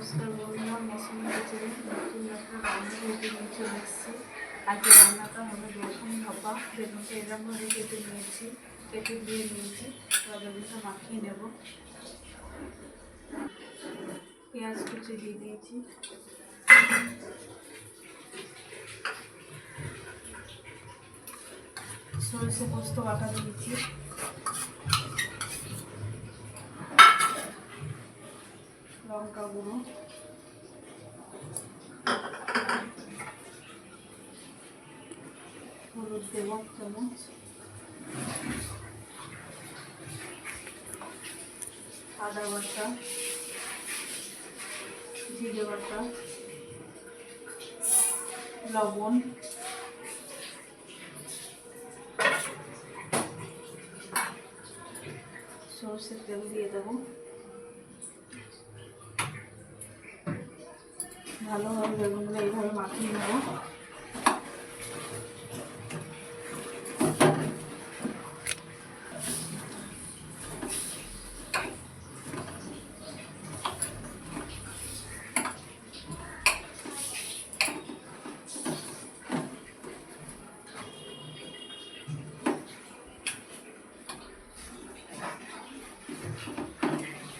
নমস্কার বন্ধুরা মৌসুমি কিচেনে নতুন একটা রান্না রেডি নিয়ে চলে আজকে রান্নাটা হবে বেগুন ভাপা বেগুনটা এরকমভাবে কেটে নিয়েছি কেটে দিয়ে নিয়েছি বেগুনটা মাখিয়ে নেব পেঁয়াজ কুচি দিয়ে দিয়েছি সরষে পোস্ত বাটা দিয়েছি লঙ্কা গুঁড়ো হলুদ দেব চামচ আদা বাটা জিরে বাটা লবণ সর্ষের তেল দিয়ে দেবো ভালোভাবে বেগুনগুলো এইভাবে মাখিয়ে নেব।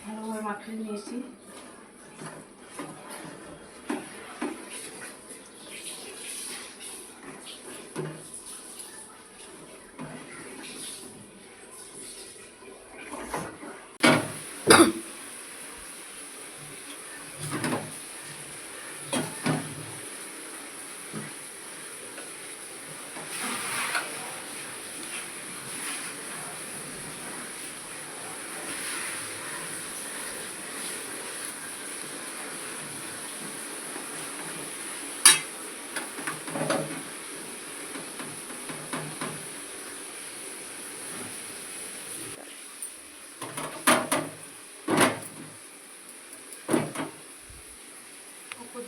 ভালোভাবে মাখিয়ে নিয়েছি।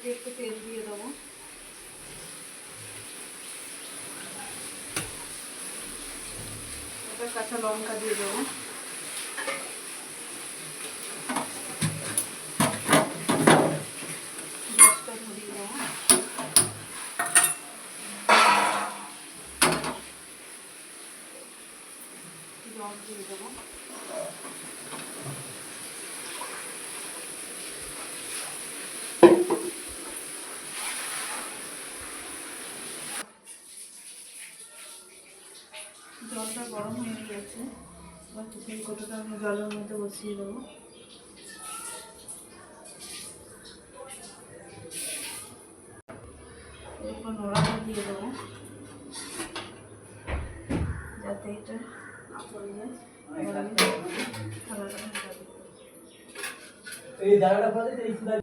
উপর দিয়ে একটু তেল দিয়ে দেবো এবার কাঁচা লঙ্কা দিয়ে দেবো গ্যাসটা ধরিয়ে দেবো জল দিয়ে দেবো জলটা গরম হয়ে গেছে। এবার চিকেন কোটোটা আমি জলের মধ্যে বসিয়ে দেবো। এরপর নোড়াটা দিয়ে দেবো। যাতে এটা এই সুদা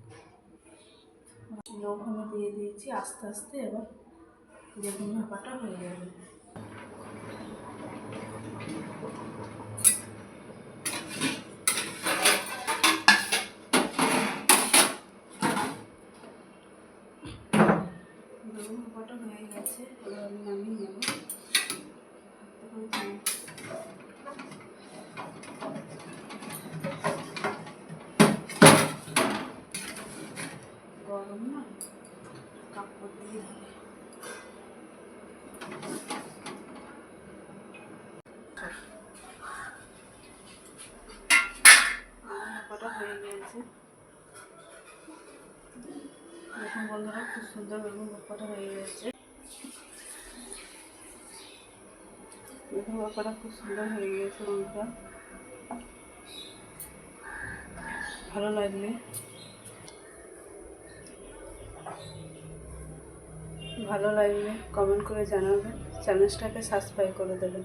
লবণ দিয়ে দিয়েছি আস্তে আস্তে এবার বেগুন ভাপাটা হয়ে যাবে বেগুন ভাপাটা গেছে এবার আমি নামিয়ে নেব গরম না কাপড় দিয়ে ধরে হয়ে বন্ধুরা, খুব সুন্দর বেগুন ভাপাটা হয়ে গেছে। বেগুন করা খুব সুন্দর হয়ে গিয়েছে বন্ধুরা ভালো লাগলে ভালো লাগলে কমেন্ট করে জানাবেন চ্যানেলটাকে সাবস্ক্রাইব করে দেবেন